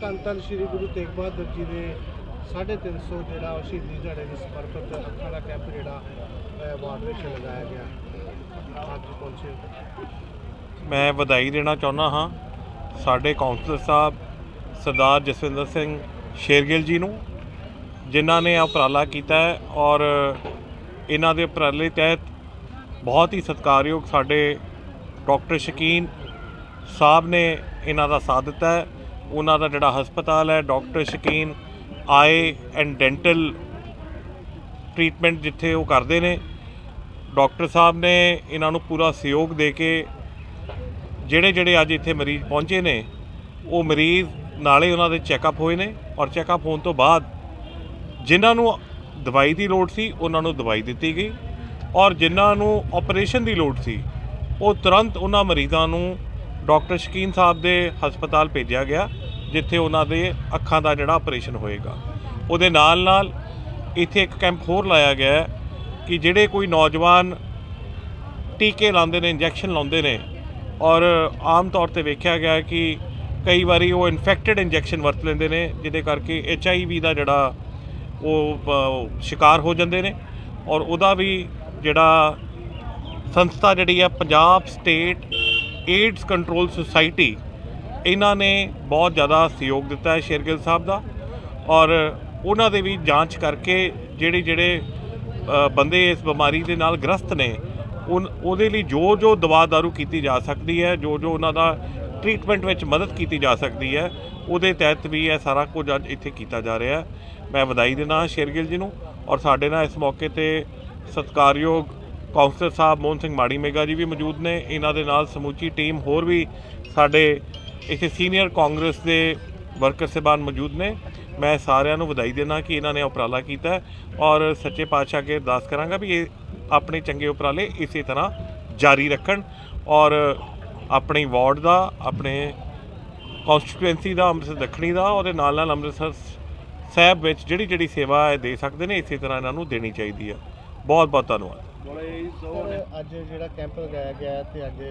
ਧੰਨ ਸ੍ਰੀ ਗੁਰੂ ਤੇਗ ਬਹਾਦਰ ਜੀ ਦੇ 350 ਜਿਹੜਾ ਉਹ ਸ਼ਹੀਦੀ ਦਿਹਾੜੇ ਨੂੰ ਸਮਰਪਿਤ ਅੱਖਾਂ ਦਾ ਕੈਂਪ ਜਿਹੜਾ ਵਾਰਡ ਵਿੱਚ ਲਗਾਇਆ ਗਿਆ। ਅੱਜ ਪਹੁੰਚੇ ਮੈਂ ਵਧਾਈ ਦੇਣਾ ਚਾਹੁੰਦਾ ਹਾਂ ਸਾਡੇ ਕਾਉਂਸਲਰ ਸਾਹਿਬ, ਸਰਦਾਰ ਜਸਵਿੰਦਰ ਸਿੰਘ ਸ਼ੇਰਗਿੱਲ ਜੀ ਨੂੰ, ਜਿਨ੍ਹਾਂ ਨੇ ਉਪਰਾਲਾ ਕੀਤਾ ਹੈ ਔਰ ਇਹਨਾਂ ਦੇ ਉਪਰਾਲੇ ਤਹਿਤ ਬਹੁਤ ਹੀ ਸਤਿਕਾਰਯੋਗ ਸਾਡੇ ਡਾਕਟਰ ਸ਼ਕੀਨ ਸਾਹਿਬ ਨੇ ਇਹਨਾਂ ਦਾ ਸਾਥ ਦਿੱਤਾ ਹੈ। ਉਹਨਾਂ ਦਾ ਜਿਹੜਾ ਹਸਪਤਾਲ ਹੈ ਡਾਕਟਰ ਸ਼ਕੀਨ, ਆਏ ਐਂਡ ਡੈਂਟਲ ਟ੍ਰੀਟਮੈਂਟ ਜਿੱਥੇ ਉਹ ਕਰਦੇ ਨੇ। ਡਾਕਟਰ ਸਾਹਿਬ ਨੇ ਇਹਨਾਂ ਨੂੰ ਪੂਰਾ ਸਹਿਯੋਗ ਦੇ ਕੇ ਜਿਹੜੇ ਜਿਹੜੇ ਅੱਜ ਇੱਥੇ ਮਰੀਜ਼ ਪਹੁੰਚੇ ਨੇ, ਉਹ ਮਰੀਜ਼ ਨਾਲੇ ਉਹਨਾਂ ਦੇ ਚੈੱਕਅਪ ਹੋਏ ਨੇ ਔਰ ਚੈੱਕਅਪ ਹੋਣ ਤੋਂ ਬਾਅਦ ਜਿਨ੍ਹਾਂ ਨੂੰ ਦਵਾਈ ਦੀ ਲੋੜ ਸੀ, ਉਹਨਾਂ ਨੂੰ ਦਵਾਈ ਦਿੱਤੀ ਗਈ ਔਰ ਜਿਨ੍ਹਾਂ ਨੂੰ ਆਪਰੇਸ਼ਨ ਦੀ ਲੋੜ ਸੀ, ਉਹ ਤੁਰੰਤ ਉਹਨਾਂ ਮਰੀਜ਼ਾਂ ਨੂੰ ਡਾਕਟਰ ਸ਼ਕੀਨ ਸਾਹਿਬ ਦੇ ਹਸਪਤਾਲ ਭੇਜਿਆ ਗਿਆ ਜਿੱਥੇ ਉਹਨਾਂ ਦੇ ਅੱਖਾਂ ਦਾ ਜਿਹੜਾ ਆਪਰੇਸ਼ਨ ਹੋਏਗਾ। ਉਹਦੇ ਨਾਲ ਨਾਲ ਇੱਥੇ ਇੱਕ ਕੈਂਪ ਹੋਰ ਲਾਇਆ ਗਿਆ ਕਿ ਜਿਹੜੇ ਕੋਈ ਨੌਜਵਾਨ ਟੀਕੇ ਲਾਉਂਦੇ ਨੇ, ਇੰਜੈਕਸ਼ਨ ਲਾਉਂਦੇ ਨੇ ਔਰ ਆਮ ਤੌਰ ਤੇ ਵੇਖਿਆ ਗਿਆ ਕਿ ਕਈ ਵਾਰੀ ਉਹ ਇਨਫੈਕਟਡ ਇੰਜੈਕਸ਼ਨ ਵਰਤ ਲੈਂਦੇ ਨੇ, ਜਿਹਦੇ ਕਰਕੇ ਐਚ ਆਈ ਵੀ ਦਾ ਜਿਹੜਾ ਉਹ ਸ਼ਿਕਾਰ ਹੋ ਜਾਂਦੇ ਨੇ ਔਰ ਉਹਦਾ ਵੀ ਜਿਹੜਾ ਸੰਸਥਾ ਜਿਹੜੀ ਆ Punjab state AIDS control society ਇਹਨਾਂ ਨੇ ਬਹੁਤ ਜ਼ਿਆਦਾ ਸਹਿਯੋਗ ਦਿੱਤਾ ਹੈ ਸ਼ੇਰਗਿੱਲ ਸਾਹਿਬ ਦਾ ਔਰ ਉਹਨਾਂ ਦੇ ਵੀ ਜਾਂਚ ਕਰਕੇ ਜਿਹੜੇ ਜਿਹੜੇ ਬੰਦੇ ਇਸ ਬਿਮਾਰੀ ਦੇ ਨਾਲ ਗ੍ਰਸਤ ਨੇ, ਉਨ- ਉਹਦੇ ਲਈ ਜੋ ਜੋ ਦਵਾ ਦਾਰੂ ਕੀਤੀ ਜਾ ਸਕਦੀ ਹੈ ਜੋ ਜੋ ਉਹਨਾਂ ਦਾ ਟ੍ਰੀਟਮੈਂਟ ਵਿੱਚ ਮਦਦ ਕੀਤੀ ਜਾ ਸਕਦੀ ਹੈ, ਉਹਦੇ ਤਹਿਤ ਵੀ ਇਹ ਸਾਰਾ ਕੁਝ ਅੱਜ ਇੱਥੇ ਕੀਤਾ ਜਾ ਰਿਹਾ ਮੈਂ ਵਧਾਈ ਦੇਣਾ ਸ਼ੇਰਗਿੱਲ ਜੀ ਨੂੰ ਔਰ ਸਾਡੇ ਨਾਲ ਇਸ ਮੌਕੇ ਤੇ ਸਤਿਕਾਰਯੋਗ ਕਾਉਂਸਲਰ ਸਾਹਿਬ ਮੋਹਨ ਸਿੰਘ ਮਾੜੀ ਮੇਗਾ ਜੀ ਵੀ ਮੌਜੂਦ ਨੇ। ਇਹਨਾਂ ਦੇ ਨਾਲ ਸਮੁੱਚੀ ਟੀਮ ਹੋਰ ਵੀ ਸਾਡੇ ਇੱਥੇ ਸੀਨੀਅਰ ਕਾਂਗਰਸ ਦੇ ਵਰਕਰ ਸਹਿਬਾਨ ਮੌਜੂਦ ਨੇ। ਮੈਂ ਸਾਰਿਆਂ ਨੂੰ ਵਧਾਈ ਦੇਣਾ ਕਿ ਇਹਨਾਂ ਨੇ ਉਪਰਾਲਾ ਕੀਤਾ ਔਰ ਸੱਚੇ ਪਾਤਸ਼ਾਹ ਅੱਗੇ ਅਰਦਾਸ ਕਰਾਂਗਾ ਵੀ ਇਹ ਆਪਣੇ ਚੰਗੇ ਉਪਰਾਲੇ ਇਸੇ ਤਰ੍ਹਾਂ ਜਾਰੀ ਰੱਖਣ ਔਰ ਆਪਣੀ ਵਾਰਡ ਦਾ, ਆਪਣੇ ਕਨਸਟੀਟੂਐਂਸੀ ਦਾ, ਅੰਮ੍ਰਿਤਸਰ ਦੱਖਣੀ ਦਾ, ਉਹਦੇ ਨਾਲ ਨਾਲ ਅੰਮ੍ਰਿਤਸਰ ਸਾਹਿਬ ਵਿੱਚ ਜਿਹੜੀ ਜਿਹੜੀ ਸੇਵਾ ਇਹ ਦੇ ਸਕਦੇ ਨੇ, ਇਸੇ ਤਰ੍ਹਾਂ ਇਹਨਾਂ ਨੂੰ ਦੇਣੀ ਚਾਹੀਦੀ ਹੈ। ਬਹੁਤ ਬਹੁਤ ਧੰਨਵਾਦ। ਅੱਜ ਜਿਹੜਾ ਕੈਂਪ ਲਗਾਇਆ ਗਿਆ ਹੈ ਤੇ ਅੱਜ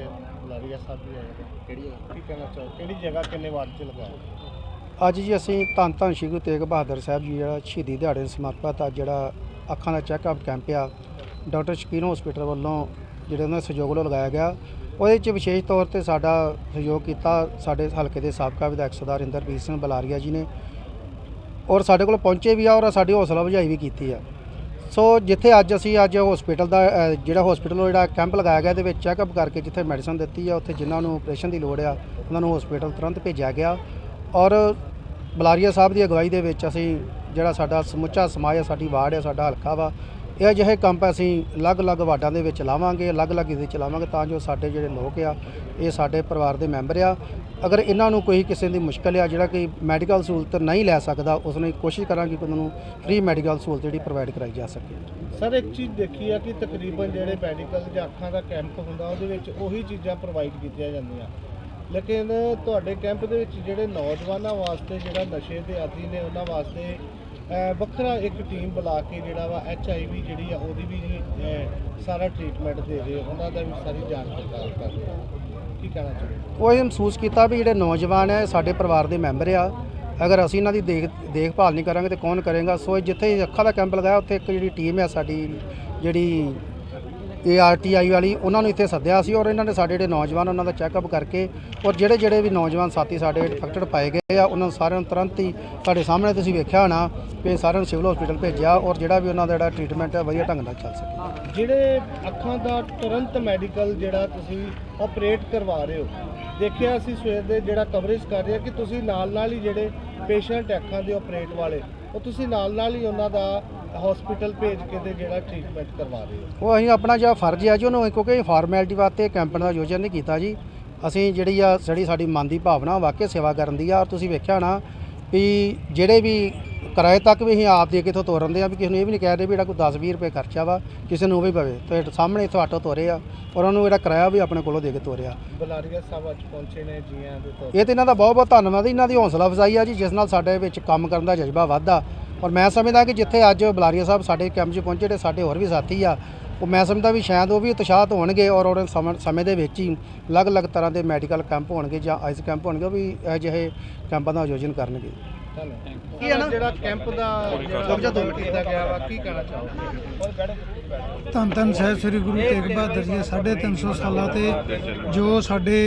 ਬੁਲਾਰੀਆ ਸਾਹਿਬ ਵੀ ਆਏ ਨੇ। ਕਿਹੜੀ ਕੀ ਕਹਿਣਾ ਚਾਹੋ ਕਿਹੜੀ ਜਗ੍ਹਾ ਕਿੰਨੇ ਵਾਰਡ 'ਚ ਲਗਾਇਆ ਅੱਜ ਜੀ ਅਸੀਂ ਧੰਨ ਧੰਨ ਸ਼੍ਰੀ ਗੁਰੂ ਤੇਗ ਬਹਾਦਰ ਸਾਹਿਬ ਜੀ ਜਿਹੜਾ ਸ਼ਹੀਦੀ ਦਿਹਾੜੇ ਨੂੰ ਸਮਰਪਿਤ ਆ ਜਿਹੜਾ ਅੱਖਾਂ ਦਾ ਚੈੱਕਅਪ ਕੈਂਪ ਆ ਡਾਕਟਰ ਸ਼ਕੀਨ ਹਸਪੀਟਲ ਵੱਲੋਂ ਜਿਹੜੇ ਉਹਨਾਂ ਦੇ ਸਹਿਯੋਗ ਨਾਲ ਲਗਾਇਆ ਗਿਆ। ਉਹਦੇ 'ਚ ਵਿਸ਼ੇਸ਼ ਤੌਰ ਤੇ ਸਾਡਾ ਸਹਿਯੋਗ ਕੀਤਾ ਸਾਡੇ ਹਲਕੇ ਦੇ ਸਾਬਕਾ ਵਿਧਾਇਕ ਸਰਦਾਰ ਇੰਦਰਪ੍ਰੀਤ ਸਿੰਘ ਬਲਾਰੀਆ ਜੀ ਨੇ। ਔਰ ਸਾਡੇ ਕੋਲ ਪਹੁੰਚੇ ਵੀ ਆ ਔਰ ਸਾਡੀ ਹੌਸਲਾ ਵਧਾਈ ਵੀ ਕੀਤੀ ਆ। ਸੋ ਜਿੱਥੇ ਅੱਜ ਅਸੀਂ ਅੱਜ ਹਸਪੀਟਲ ਦਾ ਅ, ਜਿਹੜਾ ਹਸਪੀਟਲ ਜਿਹੜਾ ਕੈਂਪ ਲਗਾਇਆ ਗਿਆ ਇਹਦੇ ਵਿੱਚ ਚੈੱਕਅਪ ਕਰਕੇ ਜਿੱਥੇ ਮੈਡੀਸਨ ਦਿੱਤੀ ਆ ਉੱਥੇ ਜਿਨ੍ਹਾਂ ਨੂੰ ਆਪਰੇਸ਼ਨ ਦੀ ਲੋੜ ਆ ਉਹਨਾਂ ਨੂੰ ਹਸਪੀਟਲ ਤੁਰੰਤ ਭੇਜਿਆ ਗਿਆ। ਔਰ ਬਲਾਰੀਆ ਸਾਹਿਬ ਦੀ ਅਗਵਾਈ ਦੇ ਵਿੱਚ ਅਸੀਂ ਜਿਹੜਾ ਸਾਡਾ ਸਮੁੱਚਾ ਸਮਾਜ ਆ ਸਾਡੀ ਵਾਰਡ ਆ ਸਾਡਾ ਹਲਕਾ ਵਾ ਇਹ ਅਜਿਹੇ ਕੈਂਪ ਅਸੀਂ ਅਲੱਗ-ਅਲੱਗ ਵਾਰਡਾਂ ਦੇ ਵਿੱਚ ਲਾਵਾਂਗੇ, ਅਲੱਗ-ਅਲੱਗ ਇਹਦੇ ਚਲਾਵਾਂਗੇ ਤਾਂ ਜੋ ਸਾਡੇ ਜਿਹੜੇ ਲੋਕ ਆ, ਇਹ ਸਾਡੇ ਪਰਿਵਾਰ ਦੇ ਮੈਂਬਰ ਆ। ਅਗਰ ਇਹਨਾਂ ਨੂੰ ਕੋਈ ਕਿਸੇ ਦੀ ਮੁਸ਼ਕਲ ਆ, ਜਿਹੜਾ ਕਿ ਮੈਡੀਕਲ ਸਹੂਲਤ ਨਹੀਂ ਲੈ ਸਕਦਾ ਉਸ ਨੂੰ ਕੋਸ਼ਿਸ਼ ਕਰਾਂਗੇ ਕਿ ਉਹਨਾਂ ਨੂੰ ਫ੍ਰੀ ਮੈਡੀਕਲ ਸਹੂਲਤ ਜਿਹੜੀ ਪ੍ਰੋਵਾਈਡ ਕਰਾਈ ਜਾ ਸਕੇ। ਸਰ, ਇੱਕ ਚੀਜ਼ ਦੇਖੀ ਆ ਕਿ ਤਕਰੀਬਨ ਜਿਹੜੇ ਮੈਡੀਕਲ ਜਾਂ ਅੱਖਾਂ ਦਾ ਕੈਂਪ ਹੁੰਦਾ, ਉਹਦੇ ਵਿੱਚ ਉਹੀ ਚੀਜ਼ਾਂ ਪ੍ਰੋਵਾਈਡ ਕੀਤੀਆਂ ਜਾਂਦੀਆਂ। ਲੇਕਿਨ ਤੁਹਾਡੇ ਕੈਂਪ ਦੇ ਵਿੱਚ ਜਿਹੜੇ ਨੌਜਵਾਨਾਂ ਵਾਸਤੇ ਜਿਹੜਾ ਨਸ਼ੇ ਦੇ ਆਦੀ ਨੇ, ਉਹਨਾਂ ਵਾਸਤੇ ਵੱਖਰਾ ਇੱਕ ਟੀਮ ਬੁਲਾ ਕੇ ਜਿਹੜਾ ਵਾ ਐਚ ਆਈ ਵੀ ਜਿਹੜੀ ਆ, ਉਹਦੀ ਵੀ ਸਾਰਾ ਟ੍ਰੀਟਮੈਂਟ ਦੇ ਰਹੇ ਉਹਨਾਂ ਦਾ ਵੀ ਸਾਰੀ ਜਾਂਚ ਪੜਤਾਲ ਕਰ ਰਹੇ ਕੀ ਕਹਿਣਾ ਚਾਹੁੰਦੇ ਉਹ ਇਹ ਮਹਿਸੂਸ ਕੀਤਾ ਵੀ ਜਿਹੜੇ ਨੌਜਵਾਨ ਹੈ ਸਾਡੇ ਪਰਿਵਾਰ ਦੇ ਮੈਂਬਰ ਆ। ਅਗਰ ਅਸੀਂ ਇਹਨਾਂ ਦੀ ਦੇਖ, ਦੇਖਭਾਲ ਨਹੀਂ ਕਰਾਂਗੇ ਤੇ ਕੌਣ ਕਰੇਗਾ? ਸੋ ਜਿੱਥੇ ਅੱਖਾਂ ਦਾ ਕੈਂਪ ਲਗਾਇਆ, ਉੱਥੇ ਇੱਕ ਜਿਹੜੀ ਟੀਮ ਹੈ ਸਾਡੀ, ਜਿਹੜੀ ਏਆਰਟੀਆਈ ਵਾਲੀ, ਉਹਨਾਂ ਨੂੰ ਇੱਥੇ ਸੱਦਿਆ ਸੀ ਔਰ ਇਹਨਾਂ ਨੇ ਸਾਡੇ ਜਿਹੜੇ ਨੌਜਵਾਨ ਉਹਨਾਂ ਦਾ ਚੈੱਕਅਪ ਕਰਕੇ ਔਰ ਜਿਹੜੇ ਜਿਹੜੇ ਵੀ ਨੌਜਵਾਨ ਸਾਥੀ ਸਾਡੇ ਇਨਫੈਕਟਡ ਪਾਏ ਗਏ ਆ, ਉਹਨਾਂ ਨੂੰ ਸਾਰਿਆਂ ਨੂੰ ਤੁਰੰਤ ਹੀ ਤੁਹਾਡੇ ਸਾਹਮਣੇ ਤੁਸੀਂ ਵੇਖਿਆ ਹੋਣਾ ਕਿ ਸਾਰਿਆਂ ਨੂੰ ਸਿਵਲ ਹਸਪੀਟਲ ਭੇਜਿਆ ਔਰ ਜਿਹੜਾ ਵੀ ਉਹਨਾਂ ਦਾ ਜਿਹੜਾ ਟ੍ਰੀਟਮੈਂਟ ਹੈ ਵਧੀਆ ਢੰਗ ਨਾਲ ਚੱਲ ਸਕੇ। ਜਿਹੜੇ ਅੱਖਾਂ ਦਾ ਤੁਰੰਤ ਮੈਡੀਕਲ ਜਿਹੜਾ ਤੁਸੀਂ ਆਪਰੇਟ ਕਰਵਾ ਰਹੇ ਹੋ, ਦੇਖਿਆ ਅਸੀਂ ਸਵੇਰ ਦੇ ਜਿਹੜਾ ਕਵਰੇਜ ਕਰ ਰਹੇ ਹਾਂ ਕਿ ਤੁਸੀਂ ਨਾਲ ਨਾਲ ਹੀ ਜਿਹੜੇ ਪੇਸ਼ੈਂਟ ਅੱਖਾਂ ਦੇ ਆਪਰੇਟ ਵਾਲੇ, ਉਹ ਤੁਸੀਂ ਨਾਲ ਨਾਲ ਹੀ ਉਹਨਾਂ ਦਾ ਹਸਪੀਟਲ ਭੇਜ ਕੇ ਤੇ ਜਿਹੜਾ ਟ੍ਰੀਟਮੈਂਟ ਕਰਵਾ ਰਹੇ ਹੋ? ਉਹ ਅਸੀਂ ਆਪਣਾ ਜਿਹੜਾ ਫਰਜ਼ ਹੈ ਜੀ ਉਹਨੂੰ ਕਿਉਂਕਿ ਫਾਰਮੈਲਿਟੀ ਵਾਸਤੇ ਕੈਂਪ ਦਾ ਆਯੋਜਨ ਨਹੀਂ ਕੀਤਾ ਜੀ। ਅਸੀਂ ਜਿਹੜੀ ਆ ਜਿਹੜੀ ਸਾਡੀ ਮਨ ਦੀ ਭਾਵਨਾ ਵਾਕਿਆ ਸੇਵਾ ਕਰਨ ਦੀ ਆ ਔਰ ਤੁਸੀਂ ਵੇਖਿਆ ਨਾ ਵੀ ਜਿਹੜੇ ਵੀ ਕਿਰਾਏ ਤੱਕ ਵੀ ਅਸੀਂ ਆਪ ਦੇ ਕੇ ਇੱਥੋਂ ਤੋਰਨ ਦੇ ਆ ਵੀ ਕਿਸੇ ਨੂੰ ਇਹ ਵੀ ਨਹੀਂ ਕਹਿ ਰਹੇ ਵੀ ਜਿਹੜਾ ਕੋਈ 10 20 ਰੁਪਏ ਖਰਚਾ ਵਾ ਕਿਸੇ ਨੂੰ ਉਹ ਵੀ ਪਵੇ। ਤੇ ਸਾਹਮਣੇ ਇੱਥੋਂ ਆਟੋ ਤੋਰੇ ਆ ਔਰ ਉਹਨੂੰ ਜਿਹੜਾ ਕਿਰਾਇਆ ਵੀ ਆਪਣੇ ਕੋਲੋਂ ਦੇ ਕੇ ਤੋਰਿਆ। ਬਲਾਰੀਆ ਸਾਹਿਬ ਅੱਜ ਪਹੁੰਚੇ ਨੇ ਜੀਆਂ ਦੇ ਤੌਰ ਇਹ ਤੇ ਇਹਨਾਂ ਦਾ ਬਹੁਤ ਬਹੁਤ ਧੰਨਵਾਦ ਇਹਨਾਂ ਦੀ ਹੌਸਲਾ ਅਫਜ਼ਾਈ ਆ ਜੀ ਜਿਸ ਨਾਲ ਸਾਡੇ ਵਿੱਚ ਕੰਮ ਕਰਨ ਦਾ ਜਜ਼ਬਾ ਵੱਧਦਾ। ਔਰ ਮੈਂ ਸਮਝਦਾ ਕਿ ਜਿੱਥੇ ਅੱਜ ਬਲਾਰੀਆ ਸਾਹਿਬ ਸਾਡੇ ਕੈਂਪ 'ਚ ਪਹੁੰਚੇ ਤੇ ਸਾਡੇ ਹੋਰ ਵੀ ਸਾਥੀ ਆ ਉਹ ਮੈਂ ਸਮਝਦਾ ਵੀ ਸ਼ਾਇਦ ਉਹ ਵੀ ਉਤਸ਼ਾਹਤ ਹੋਣਗੇ ਔਰ ਉਹਦੇ ਸਮੇਂ ਦੇ ਵਿੱਚ ਹੀ ਅਲੱਗ-ਅਲੱਗ ਤਰ੍ਹਾਂ ਦੇ ਮੈਡੀਕਲ ਕੈਂਪ ਹੋਣਗੇ ਜਾਂ ਆਈਸ ਕੈਂਪ ਹੋਣਗੇ ਉਹ ਵੀ ਇਹੋ ਜਿਹੇ ਕੈਂਪਾਂ ਦਾ ਆਯੋਜਨ ਕਰਨਗੇ। ਕੀ ਹੈ ਨਾ? ਜਿਹੜਾ ਕੈਂਪ ਦਾ ਜਿਹੜਾ ਕੀਤਾ ਗਿਆ ਵਾ ਕੀ ਕਹਿਣਾ ਚਾਹੋਗੇ? ਧੰਨ ਧੰਨ ਸਾਹਿਬ ਸ੍ਰੀ ਗੁਰੂ ਤੇਗ ਬਹਾਦਰ ਜੀ ਦੇ 350 ਸਾਲਾਂ ਤੇ ਜੋ ਸਾਡੇ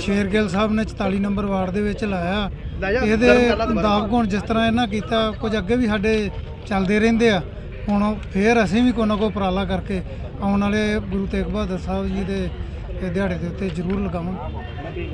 ਸ਼ੇਰਗਿੱਲ ਸਾਹਿਬ ਨੇ 44 ਨੰਬਰ ਵਾਰਡ ਦੇ ਵਿੱਚ ਲਾਇਆ ਇਹਦੇ ਮੁਤਾਬਕ ਹੁਣ ਜਿਸ ਤਰ੍ਹਾਂ ਇਹਨਾਂ ਕੀਤਾ ਕੁਝ ਅੱਗੇ ਵੀ ਸਾਡੇ ਚੱਲਦੇ ਰਹਿੰਦੇ ਆ। ਹੁਣ ਫੇਰ ਅਸੀਂ ਵੀ ਕੋਈ ਨਾ ਕੋਈ ਉਪਰਾਲਾ ਕਰਕੇ ਆਉਣ ਵਾਲੇ ਗੁਰੂ ਤੇਗ ਬਹਾਦਰ ਸਾਹਿਬ ਜੀ ਦੇ ਦਿਹਾੜੇ ਦੇ ਉੱਤੇ ਜ਼ਰੂਰ ਲਗਾਵਾਂਗੇ।